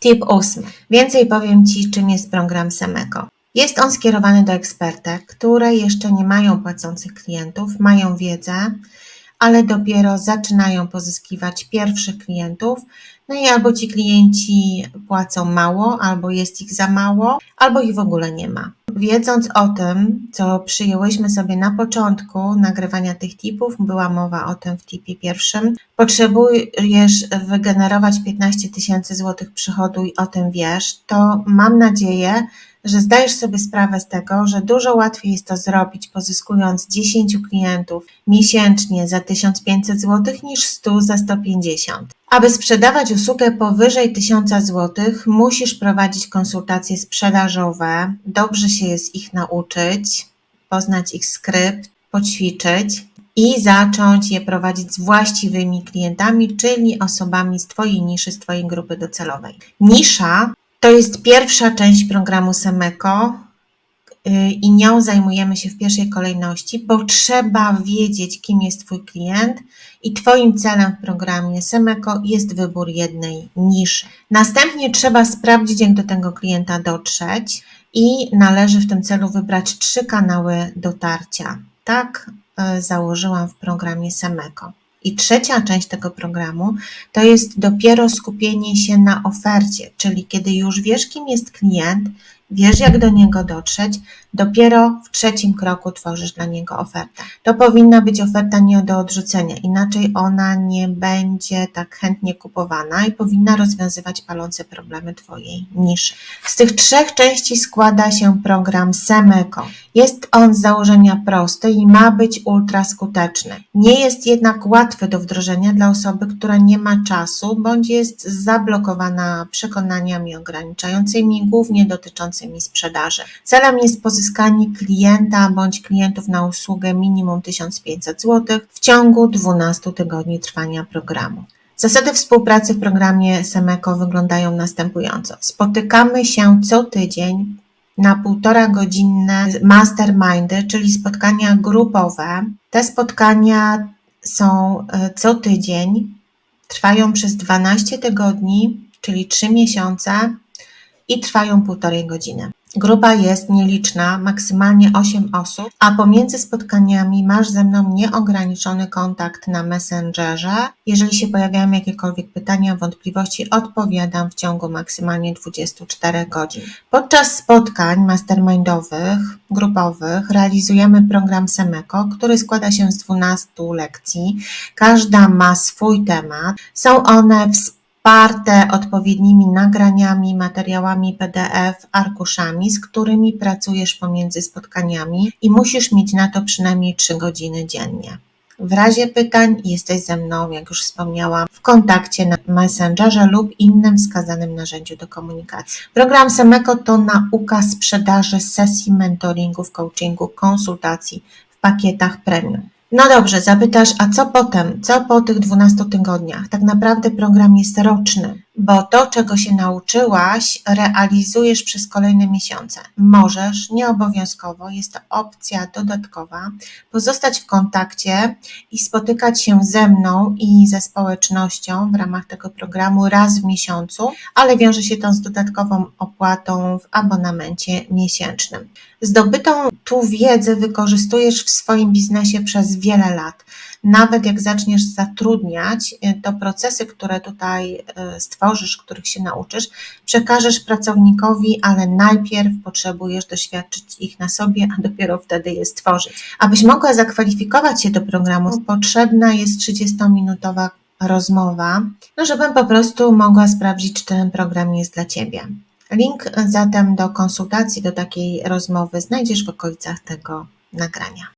Tip ósmy. Więcej powiem Ci, czym jest program Semeko. Jest on skierowany do ekspertek, które jeszcze nie mają płacących klientów, mają wiedzę, ale dopiero zaczynają pozyskiwać pierwszych klientów. No i albo ci klienci płacą mało, albo jest ich za mało, albo ich w ogóle nie ma. Wiedząc o tym, co przyjęłyśmy sobie na początku nagrywania tych tipów, była mowa o tym w tipie pierwszym, potrzebujesz wygenerować 15 tysięcy złotych przychodu i o tym wiesz, to mam nadzieję, że zdajesz sobie sprawę z tego, że dużo łatwiej jest to zrobić pozyskując 10 klientów miesięcznie za 1500 zł niż 100 za 150. Aby sprzedawać usługę powyżej 1000 zł, musisz prowadzić konsultacje sprzedażowe, dobrze się jest ich nauczyć, poznać ich skrypt, poćwiczyć i zacząć je prowadzić z właściwymi klientami, czyli osobami z Twojej niszy, z Twojej grupy docelowej. Nisza to jest pierwsza część programu Semeko y, i nią zajmujemy się w pierwszej kolejności, bo trzeba wiedzieć, kim jest Twój klient i Twoim celem w programie Semeko jest wybór jednej niszy. Następnie trzeba sprawdzić, jak do tego klienta dotrzeć i należy w tym celu wybrać trzy kanały dotarcia. Tak y, założyłam w programie Semeko. I trzecia część tego programu to jest dopiero skupienie się na ofercie, czyli kiedy już wiesz, kim jest klient, wiesz, jak do niego dotrzeć, dopiero w trzecim kroku tworzysz dla niego ofertę. To powinna być oferta nie do odrzucenia, inaczej ona nie będzie tak chętnie kupowana i powinna rozwiązywać palące problemy Twojej niszy. Z tych trzech części składa się program Semeko. Jest on z założenia prosty i ma być ultra skuteczny. Nie jest jednak łatwy do wdrożenia dla osoby, która nie ma czasu bądź jest zablokowana przekonaniami ograniczającymi, głównie dotyczącymi sprzedaży. Celem jest pozyskanie klienta bądź klientów na usługę minimum 1500 zł w ciągu 12 tygodni trwania programu. Zasady współpracy w programie Semeko wyglądają następująco. Spotykamy się co tydzień na półtora godzinne mastermindy, czyli spotkania grupowe. Te spotkania są e, co tydzień, trwają przez 12 tygodni, czyli 3 miesiące i trwają półtorej godziny. Grupa jest nieliczna, maksymalnie 8 osób, a pomiędzy spotkaniami masz ze mną nieograniczony kontakt na Messengerze. Jeżeli się pojawiają jakiekolwiek pytania, wątpliwości, odpowiadam w ciągu maksymalnie 24 godzin. Podczas spotkań mastermindowych, grupowych realizujemy program Semeko, który składa się z 12 lekcji. Każda ma swój temat. Są one wspólne wsparte odpowiednimi nagraniami, materiałami PDF, arkuszami, z którymi pracujesz pomiędzy spotkaniami i musisz mieć na to przynajmniej 3 godziny dziennie. W razie pytań jesteś ze mną, jak już wspomniałam, w kontakcie na Messengerze lub innym wskazanym narzędziu do komunikacji. Program Semeko to nauka sprzedaży sesji mentoringów, coachingu, konsultacji w pakietach premium. No dobrze, zapytasz, a co potem? Co po tych 12 tygodniach? Tak naprawdę program jest roczny bo to, czego się nauczyłaś, realizujesz przez kolejne miesiące. Możesz, nieobowiązkowo, jest to opcja dodatkowa, pozostać w kontakcie i spotykać się ze mną i ze społecznością w ramach tego programu raz w miesiącu, ale wiąże się to z dodatkową opłatą w abonamencie miesięcznym. Zdobytą tu wiedzę wykorzystujesz w swoim biznesie przez wiele lat nawet jak zaczniesz zatrudniać, y, to procesy, które tutaj y, stworzysz, których się nauczysz, przekażesz pracownikowi, ale najpierw potrzebujesz doświadczyć ich na sobie, a dopiero wtedy je stworzyć. Abyś mogła zakwalifikować się do programu, potrzebna jest 30-minutowa rozmowa, no żebym po prostu mogła sprawdzić, czy ten program jest dla Ciebie. Link zatem do konsultacji, do takiej rozmowy znajdziesz w okolicach tego nagrania.